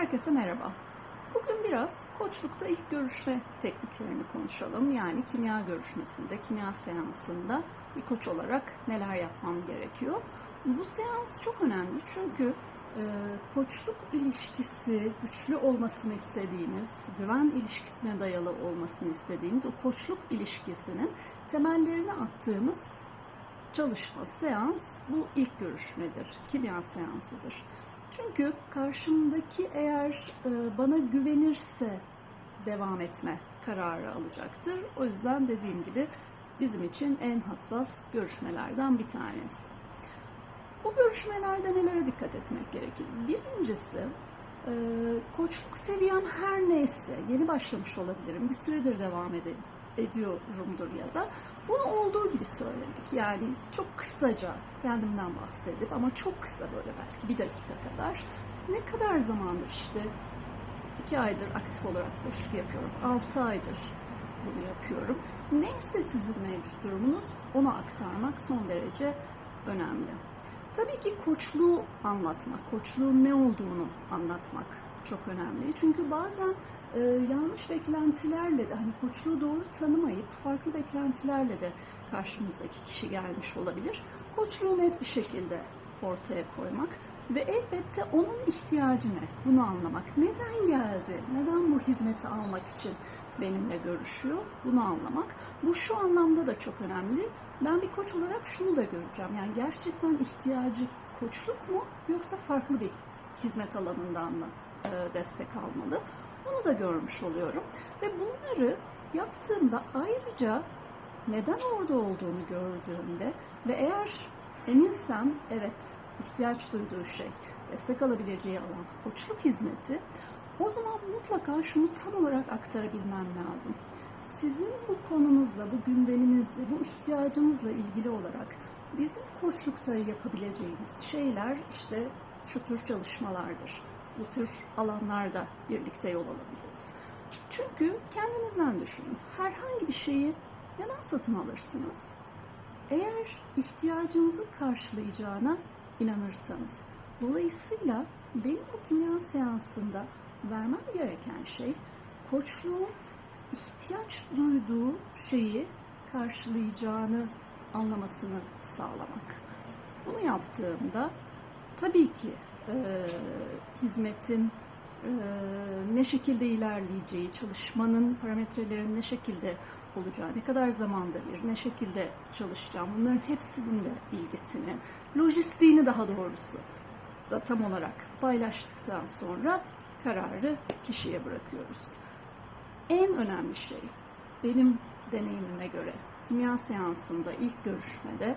Herkese merhaba. Bugün biraz koçlukta ilk görüşme tekniklerini konuşalım. Yani kimya görüşmesinde, kimya seansında bir koç olarak neler yapmam gerekiyor. Bu seans çok önemli çünkü e, koçluk ilişkisi güçlü olmasını istediğimiz, güven ilişkisine dayalı olmasını istediğimiz o koçluk ilişkisinin temellerini attığımız çalışma, seans bu ilk görüşmedir, kimya seansıdır. Çünkü karşımdaki eğer e, bana güvenirse devam etme kararı alacaktır. O yüzden dediğim gibi bizim için en hassas görüşmelerden bir tanesi. Bu görüşmelerde nelere dikkat etmek gerekir? Birincisi, e, koçluk seviyem her neyse, yeni başlamış olabilirim, bir süredir devam ede- ediyorumdur ya da bunu olduğu gibi söylemek. Yani çok kısaca kendimden bahsedip ama çok kısa böyle belki bir dakika kadar. Ne kadar zamandır işte iki aydır aktif olarak koşu yapıyorum. Altı aydır bunu yapıyorum. Neyse sizin mevcut durumunuz onu aktarmak son derece önemli. Tabii ki koçluğu anlatmak, koçluğun ne olduğunu anlatmak çok önemli. Çünkü bazen e, yanlış beklentilerle de hani koçluğu doğru tanımayıp farklı beklentilerle de karşımızdaki kişi gelmiş olabilir. Koçluğu net bir şekilde ortaya koymak ve elbette onun ihtiyacı ne? Bunu anlamak. Neden geldi? Neden bu hizmeti almak için benimle görüşüyor? Bunu anlamak. Bu şu anlamda da çok önemli. Ben bir koç olarak şunu da göreceğim. Yani gerçekten ihtiyacı koçluk mu yoksa farklı bir hizmet alanından mı e, destek almalı? Bunu da görmüş oluyorum. Ve bunları yaptığımda ayrıca neden orada olduğunu gördüğümde ve eğer eminsem evet ihtiyaç duyduğu şey, destek alabileceği alan koçluk hizmeti o zaman mutlaka şunu tam olarak aktarabilmem lazım. Sizin bu konunuzla, bu gündeminizle, bu ihtiyacınızla ilgili olarak bizim koçlukta yapabileceğimiz şeyler işte şu tür çalışmalardır. Bu tür alanlarda birlikte yol alabiliriz. Çünkü kendinizden düşünün. Herhangi bir şeyi neden satın alırsınız? Eğer ihtiyacınızı karşılayacağına inanırsanız. Dolayısıyla benim bu kimya seansında vermem gereken şey koçluğun ihtiyaç duyduğu şeyi karşılayacağını anlamasını sağlamak. Bunu yaptığımda tabii ki hizmetin e, ne şekilde ilerleyeceği, çalışmanın parametrelerinin ne şekilde olacağı, ne kadar zamanda bir, ne şekilde çalışacağım bunların hepsinin de bilgisini, lojistiğini daha doğrusu da tam olarak paylaştıktan sonra kararı kişiye bırakıyoruz. En önemli şey benim deneyimime göre kimya seansında ilk görüşmede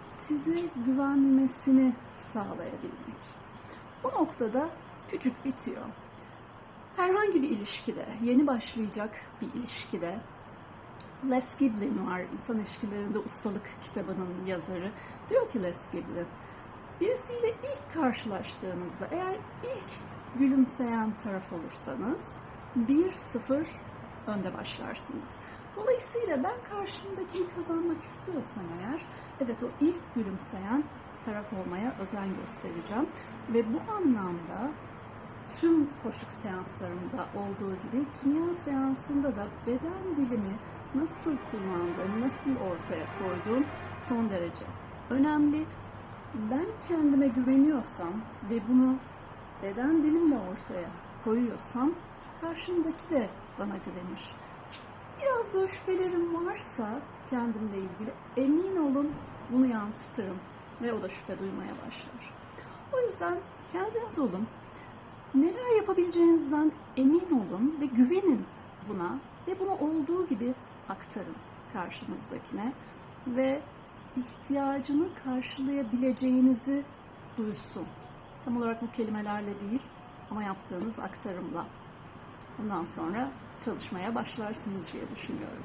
size güvenmesini sağlayabilmek. Bu noktada küçük bitiyor. Herhangi bir ilişkide, yeni başlayacak bir ilişkide Les Giblin var, İnsan İlişkilerinde Ustalık kitabının yazarı. Diyor ki Les Giblin, birisiyle ilk karşılaştığınızda eğer ilk gülümseyen taraf olursanız 1-0 önde başlarsınız. Dolayısıyla ben karşımdakini kazanmak istiyorsam eğer, evet o ilk gülümseyen taraf olmaya özen göstereceğim. Ve bu anlamda tüm koşuk seanslarında olduğu gibi kimya seansında da beden dilimi nasıl kullandığım, nasıl ortaya koyduğum son derece önemli. Ben kendime güveniyorsam ve bunu beden dilimle ortaya koyuyorsam karşımdaki de bana güvenir. Biraz böyle şüphelerim varsa kendimle ilgili emin olun bunu yansıtırım ve o da şüphe duymaya başlar. O yüzden kendiniz olun. Neler yapabileceğinizden emin olun ve güvenin buna ve bunu olduğu gibi aktarın karşınızdakine ve ihtiyacını karşılayabileceğinizi duysun. Tam olarak bu kelimelerle değil ama yaptığınız aktarımla. Bundan sonra çalışmaya başlarsınız diye düşünüyorum.